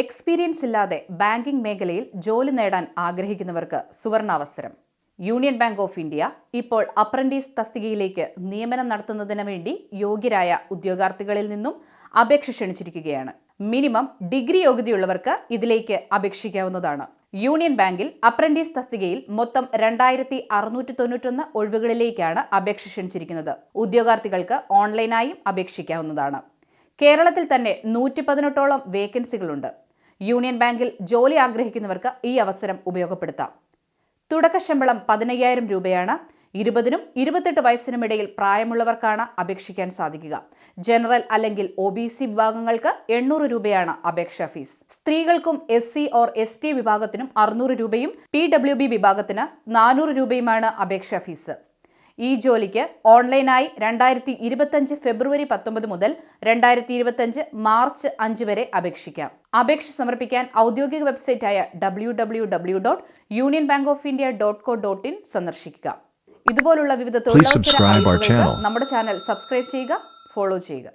Experience ഇല്ലാതെ banking മേഖലയിൽ ജോലി നേടാൻ ആഗ്രഹിക്കുന്നവർക്ക് സുവർണാവസരം. യൂണിയൻ ബാങ്ക് ഓഫ് ഇന്ത്യ ഇപ്പോൾ അപ്രന്റീസ് തസ്തികയിലേക്ക് നിയമനം നടത്തുന്നതിന് വേണ്ടി യോഗ്യരായ ഉദ്യോഗാർത്ഥികളിൽ നിന്നും അപേക്ഷ ക്ഷണിച്ചിരിക്കുകയാണ്. മിനിമം ഡിഗ്രി യോഗ്യതയുള്ളവർക്ക് ഇതിലേക്ക് അപേക്ഷിക്കാവുന്നതാണ്. യൂണിയൻ ബാങ്കിൽ അപ്രന്റീസ് തസ്തികയിൽ മൊത്തം രണ്ടായിരത്തി അറുന്നൂറ്റി തൊണ്ണൂറ്റൊന്ന് ഒഴിവുകളിലേക്കാണ് അപേക്ഷ ക്ഷണിച്ചിരിക്കുന്നത്. ഉദ്യോഗാർത്ഥികൾക്ക് ഓൺലൈനായും അപേക്ഷിക്കാവുന്നതാണ്. കേരളത്തിൽ തന്നെ നൂറ്റി പതിനെട്ടോളം വേക്കൻസികളുണ്ട്. യൂണിയൻ ബാങ്കിൽ ജോലി ആഗ്രഹിക്കുന്നവർക്ക് ഈ അവസരം ഉപയോഗപ്പെടുത്താം. തുടക്ക ശമ്പളം പതിനയ്യായിരം രൂപയാണ്. ഇരുപതിനും ഇരുപത്തെട്ട് വയസ്സിനുമിടയിൽ പ്രായമുള്ളവർക്കാണ് അപേക്ഷിക്കാൻ സാധിക്കുക. ജനറൽ അല്ലെങ്കിൽ ഒ ബി സി വിഭാഗങ്ങൾക്ക് എണ്ണൂറ് രൂപയാണ് അപേക്ഷാ ഫീസ്. സ്ത്രീകൾക്കും S C or S T വിഭാഗത്തിനും അറുന്നൂറ് രൂപയും പി ഡബ്ല്യു ബി വിഭാഗത്തിന് നാനൂറ് രൂപയുമാണ് അപേക്ഷാ ഫീസ്. ഈ ജോലിക്ക് ഓൺലൈനായി രണ്ടായിരത്തി ഇരുപത്തഞ്ച് ഫെബ്രുവരി പത്തൊമ്പത് മുതൽ രണ്ടായിരത്തി ഇരുപത്തഞ്ച് മാർച്ച് അഞ്ച് വരെ അപേക്ഷിക്കാം. അപേക്ഷ സമർപ്പിക്കാൻ ഔദ്യോഗിക വെബ്സൈറ്റായ W W W dot Union Bank of India dot co dot in സന്ദർശിക്കുക ഇതുപോലുള്ള വിവിധ തൊഴിലവസര. നമ്മുടെ ചാനൽ സബ്സ്ക്രൈബ് ചെയ്യുക ഫോളോ ചെയ്യുക.